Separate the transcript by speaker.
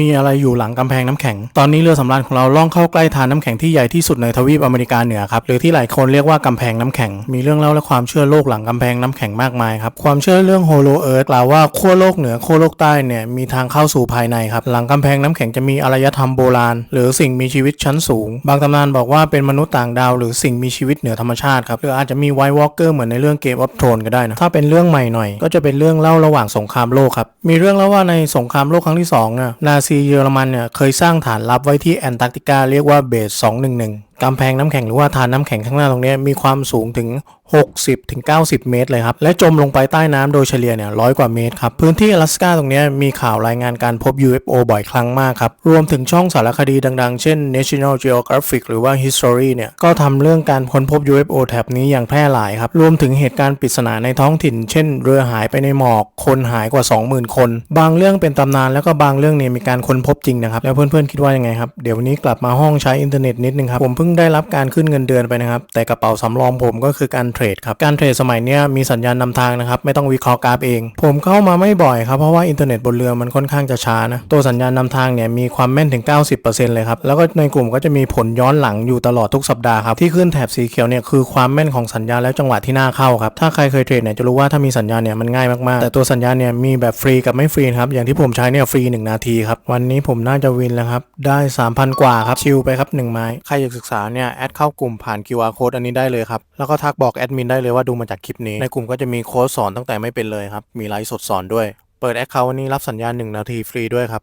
Speaker 1: มีอะไรอยู่หลังกำแพงน้ำแข็ง ตอนนี้เรือสำราญของเราล่องเข้าใกล้ทานน้ำแข็งที่ใหญ่ที่สุดในทวีปอเมริกาเหนือครับ หรือที่หลายคนเรียกว่ากำแพงน้ำแข็ง มีเรื่องเล่าและความเชื่อโลกหลังกำแพงน้ำแข็งมากมายครับ ความเชื่อเรื่องโฮโลเอิร์ธกล่าวว่าขั้วโลกเหนือขั้วโลกใต้เนี่ยมีทางเข้าสู่ภายในครับ หลังกำแพงน้ำแข็งจะมีอารยธรรมโบราณ หรือสิ่งมีชีวิตชั้นสูง บางตำนานบอกว่าเป็นมนุษย์ต่างดาว หรือสิ่งมีชีวิตเหนือธรรมชาติครับ หรืออาจจะมีไวท์วอล์กเกอร์เหมือนในเรื่องเกมออฟโทนก็ได้นะ ถ้าเป็นเรื่องใหม่หน่อยก็จะเป็นเรื่องเล่าระหว่างสงครามโลกครับ มีเรื่องเล่าว่าในสงครามโลกครั้งที่2เนี่ยนาซีเยอรมันเนี่ยเคยสร้างฐานลับไว้ที่แอนตาร์กติกาเรียกว่าเบส211 กำแพงน้ำแข็งหรือว่าฐานน้ำแข็งข้างหน้าตรงนี้มีความสูงถึง 60ถึง90 เมตรเลยครับ และจมลงไปใต้น้ำโดยเฉลี่ยเนี่ยร้อยกว่าเมตรครับ พื้นที่อลาสก้าตรงนี้มีข่าวรายงานการพบ UFO บ่อยครั้งมากครับ รวมถึงช่องสารคดีดังๆ เช่น National Geographic หรือว่า History เนี่ยก็ทำเรื่องการค้นพบ UFO แถบนี้อย่างแพร่หลายครับ รวมถึงเหตุการณ์ปริศนาในท้องถิ่น เช่น เรือหายไปในหมอก คนหายกว่า 20,000 คน บางเรื่องเป็นตำนานแล้วก็บางเรื่องเนี่ยมีการค้นพบจริงนะครับแล้วเพื่อนๆคิดว่ายังไงครับเดี๋ยววันนี้กลับมาห้องใช้อินเทอร์เน็ตนิดนึงครับผมเพิ่งได้รับการขึ้นเงินเดือนไปนะครับ แต่กระเป๋าสำรองผมก็คือการเทรดครับ การเทรดสมัยนี้มีสัญญาณนำทางนะครับ ไม่ต้องวิเคราะห์กราฟเอง ผมเข้ามาไม่บ่อยครับเพราะว่าอินเทอร์เน็ตบนเรือมันค่อนข้างจะช้านะตัวสัญญาณนำทางเนี่ยมีความแม่นถึง 90%เลยครับแล้วก็ในกลุ่มก็จะมีผลย้อนหลังอยู่ตลอดทุกสัปดาห์ครับที่ขึ้นแถบสีเขียวเนี่ยคือความแม่นของสัญญาณและจังหวะที่น่าเข้าครับถ้าใครเคยเทรดเนี่ยจะรู้ว่าถ้ามีสัญญาณเนี่ยมันง่ายมากๆ แต่ตัวสัญญาณเนี่ยมีแบบฟรีกับไม่ฟรีครับอย่างที่ผมใช้เนี่ยฟรี 1 นาทีครับวันนี้ผมน่าจะวินแล้วครับได้ 3,000 กว่าครับชิลไปครับ1ไม้ใครอยากศึกษาเนี่ยแอดเข้ากลุ่มผ่าน QR code อันนี้ได้เลยครับ แล้วก็ทักบอกแอดมินได้เลยว่าดูมาจากคลิปนี้ ในกลุ่มก็จะมีโค้ดสอนตั้งแต่ไม่เป็นเลยครับ มีไลฟ์สดสอนด้วย เปิดแอคเคาท์วันนี้รับสัญญาณ 1 นาทีฟรีด้วยครับ